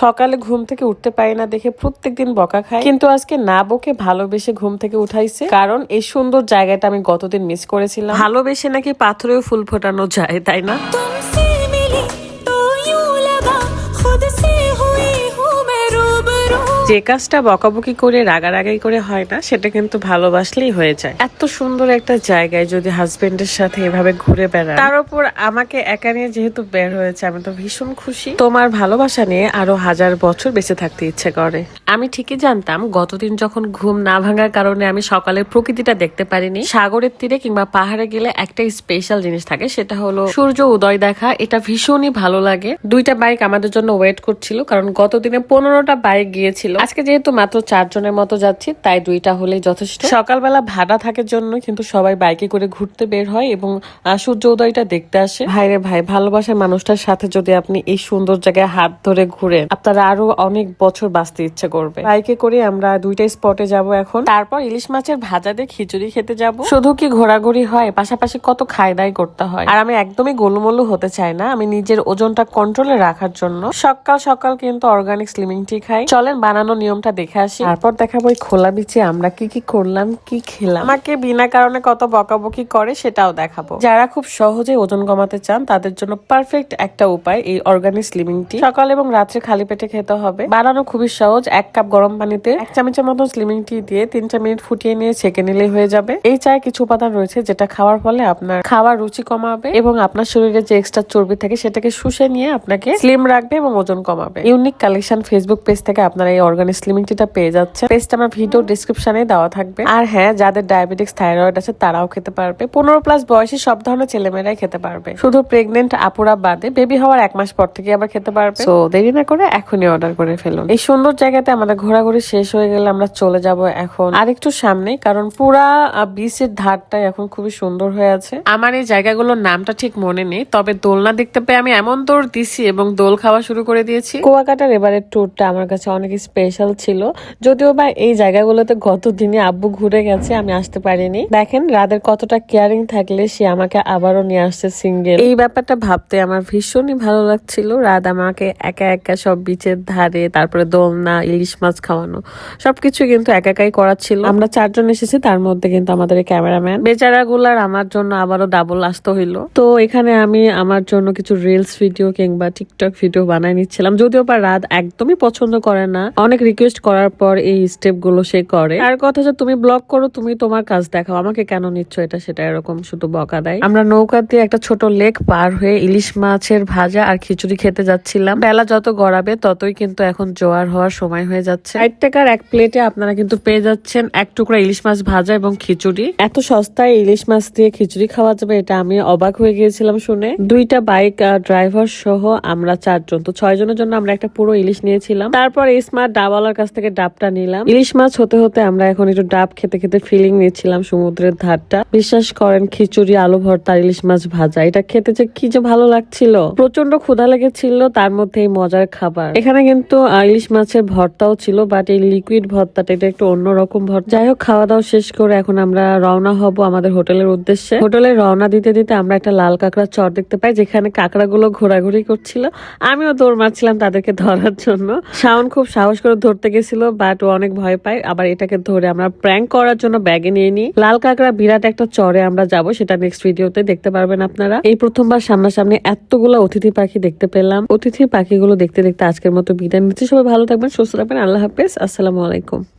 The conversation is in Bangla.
সকালে ঘুম থেকে উঠতে পারি না দেখে প্রত্যেকদিন বকা খায় কিন্তু আজকে না বকে ভালোবেসে ঘুম থেকে উঠাইছে। কারণ এই সুন্দর জায়গাটা আমি গতদিন মিস করেছিলাম। ভালোবেসে নাকি পাথরেও ফুল ফোটানো যায় তাই না? যে কাজটা বকাবকি করে, রাগারাগাই করে হয় না, সেটা কিন্তু ভালোবাসলেই হয়ে যায়। এত সুন্দর একটা জায়গায় যদি হাজবেন্ডের সাথে এভাবে ঘুরে বেড়ায় তার উপর আমাকে একা নিয়ে যেহেতু বের হয়েছে, আমি তো ভীষণ খুশি। তোমার ভালোবাসা নিয়ে আরও হাজার বছর বেঁচে থাকতে ইচ্ছে করে। আমি ঠিকই জানতাম, গতদিন যখন ঘুম না ভাঙার কারণে আমি সকালের প্রকৃতিটা দেখতে পারিনি, সাগরের তীরে কিংবা পাহাড়ে গেলে একটা স্পেশাল জিনিস থাকে, সেটা হলো সূর্য উদয় দেখা, এটা ভীষণই ভালো লাগে। দুইটা বাইক আমাদের জন্য ওয়েট করছিল, কারণ গতদিনে পনেরোটা বাইক গিয়েছিল। আজকে যেহেতু মাত্র চারজনের মতো যাচ্ছি তাই দুইটা হলেই যথেষ্ট। সকালবেলা ভাড়া থাকার জন্য কিন্তু সবাই বাইকে করে ঘুরতে বের হয় এবং সূর্য উদয়টা দেখতে আসে। ভাইরে ভাই ভালোবাসার মানুষটার সাথে যদি আপনি এই সুন্দর জায়গায় হাত ধরে ঘুরেন আপনারা আরও অনেক বছর বাঁচতে ইচ্ছে করবে। বাইকে করে আমরা দুইটা স্পটে যাব এখন। তারপর ইলিশ মাছের ভাজা দিয়ে খিচুড়ি খেতে যাব। শুধু কি ঘোরাঘুরি হয় পাশাপাশি কত খাই দাই করতে হয়। আর আমি একদমই গোলুমলু হতে চাই না আমি নিজের ওজনটা কন্ট্রোলে রাখার জন্য। সকাল সকাল কিন্তু অর্গানিক স্লিমিং টি খাই। চলেন বানানো নিয়মটা দেখে আসি। তারপর দেখাবো এই খোলা বিচে আমরা কি কি করলাম কি খেলাম। আমাকে বিনা কারণে কত বকাবকি করে সেটাও দেখাবো। যারা খুব সহজে ওজন কমাতে চান তাদের জন্য পারফেক্ট একটা উপায় এই অর্গানিক স্লিমিং টি সকাল এবং রাত্রে খালি পেটে খেতে হবে। বানানো খুবই সহজ এক কাপ গরম পানিতে এক চামচের মতো স্লিমিং টি দিয়ে তিন চার মিনিট ফুটিয়ে নিয়ে ছেঁকে নিলেই হয়ে যাবে। এই চায়ে কিছু উপাদান রয়েছে যেটা খাওয়ার ফলে আপনার খাওয়ার রুচি কমাবে এবং আপনার শরীরে যে এক্সট্রা চর্বি থাকে সেটাকে শুষে নিয়ে আপনাকে স্লিম রাখবে এবং ওজন কমাবে। ইউনিক কালেকশন ফেসবুক পেজ থেকে আপনারা এই অর্গানিক স্লিমিং টিটা পেয়ে যাচ্ছে পেজটা আমার ভিডিও ডিসক্রিপশনে দেওয়া থাকবে। আর হ্যাঁ যাদের ডায়াবেটিক্স থাইরয়েড আছে তারাও খেতে পারবে। পনেরো প্লাস বয়সী সব ধরনের ছেলেমেয়েরাই খেতে পারবে। শুধু প্রেগনেন্ট আপুরা বাদে বেবি হওয়ার এক মাস পর থেকে আবার খেতে পারবে। তো দেরি না করে এখনই অর্ডার করে ফেলুন। এই সুন্দর জায়গাতে আমাদের ঘোরাঘুরি শেষ হয়ে গেলে আমরা চলে যাব এখন। আরেকটু সামনে কারণ পুরা বিচের ধারটা এখন খুবই সুন্দর হয়ে আছে। আমার এই জায়গাগুলোর নামটা ঠিক মনে নেই তবে দোলনা দেখতে পেয়ে আমি এমন দৌড় দিছি এবং দোল খাওয়া শুরু করে দিয়েছি। কুয়াকাটার এবারের ট্যুরটা আমার কাছে অনেক স্পেশাল ছিল। যদিও বা এই জায়গাগুলোতে গত দিনে আব্বু ঘুরে গেছে, আমি আসতে পারিনি। দেখেন, রাদের কতটা কেয়ারিং থাকলে সে আমাকে আবারও নিয়ে আসছে সিঙ্গেল এই ব্যাপারটা ভাবতে আমার ভীষণই ভালো লাগছিল। রাত আমাকে একা একা সব বিচের ধারে, তারপরে দোলনা, ইলিশ মাছ খাওয়ানো, সবকিছু কিন্তু একা একাই করাচ্ছিল আমরা চারজন এসেছি, তার মধ্যে কিন্তু আমাদের ক্যামেরাম্যান বেচারা গুলার আমার জন্য আবারও ডাবল আসতে হইল। তো এখানে আমি আমার জন্য কিছু রিলস ভিডিও কিংবা টিকটক ভিডিও বানাই নিচ্ছিলাম। যদিও বা রাত একদমই পছন্দ করে না। অনেক রিকোয়েস্ট করার পর এই স্টেপগুলো সে করে। আর কথা যে তুমি ব্লগ করো, তুমি তোমার কাজ দেখাও। আমাকে কেন নিচ্ছ এটা, সেটা এরকম শুধু বকা দেয়। আমরা নৌকা দিয়ে একটা ছোট লেক পার হয়ে ইলিশ মাছের ভাজা আর খিচুড়ি খেতে যাচ্ছিলাম। বেলা যত গড়াবে, ততই কিন্তু এখন জোয়ার হওয়ার সময় হয়ে যাচ্ছে। ষাট টাকার এক প্লেটে আপনারা কিন্তু পেয়ে যাচ্ছেন এক টুকরা ইলিশ মাছ ভাজা এবং খিচুড়ি। এত সস্তায় ইলিশ মাছ দিয়ে খিচুড়ি খাওয়া যাবে, এটা আমি অবাক হয়ে গিয়েছিলাম শুনে। দুইটা বাইক ড্রাইভার সহ আমরা চারজন। তো ছয় জনের জন্য আমরা একটা পুরো ইলিশ নিয়েছিলাম। তারপর স্মার্ট ডাবওয়ালার কাছ থেকে ডাবটা নিলাম। ইলিশ মাছ হতে হতে আমরা এখন একটু ডাব খেতে খেতে ফিলিং নিচ্ছিলাম সমুদ্রের ধারটা। বিশ্বাস করেন, খিচুড়ি, আলু ভর্তা ইলিশ মাছ ভাজা। এটা খেতে যে কি যে ভালো লাগছিল। প্রচণ্ড ক্ষুধা লেগেছিল, তার মধ্যে এই মজার খাবার। এখানে কিন্তু ইলিশ মাছের ভর্তাও ছিল বাট এই লিকুইড ভর্তাটা, এটা একটু অন্যরকম ভর্তা। যাই হোক খাওয়া দাওয়া শেষ করে এখন আমরা রওনা হব আমাদের হোটেলের উদ্দেশ্যে। হোটেলে রওনা দিতে দিতে আমরা একটা লাল কাঁকড়ার চর দেখতে পাই, যেখানে কাঁকড়াগুলো ঘোরাঘুরি করছিল। আমিও দৌড় মারছিলাম তাদেরকে ধরার জন্য। শাওন খুব সাহস করে ধরতে গেছিল বাট ও অনেক ভয় পায়। আবার এটাকে ধরে আমরা প্র্যাঙ্ক করার জন্য ব্যাগে নিয়ে নিই। লাল কাঁকড়া বিরাট একটা চরে আমরা যাব, সেটা নেক্সট ভিডিওতে দেখতে পারবেন আপনারা। এই প্রথমবার সামনাসামনি এতগুলো অতিথি পাখি দেখতে পেলাম। অতিথি পাখিগুলো দেখতে দেখতে আজকের মতো বিদায় নিচ্ছি। সবাই ভালো থাকবেন, সুস্থ থাকবেন। আল্লাহ হাফেজ। আসসালামু আলাইকুম।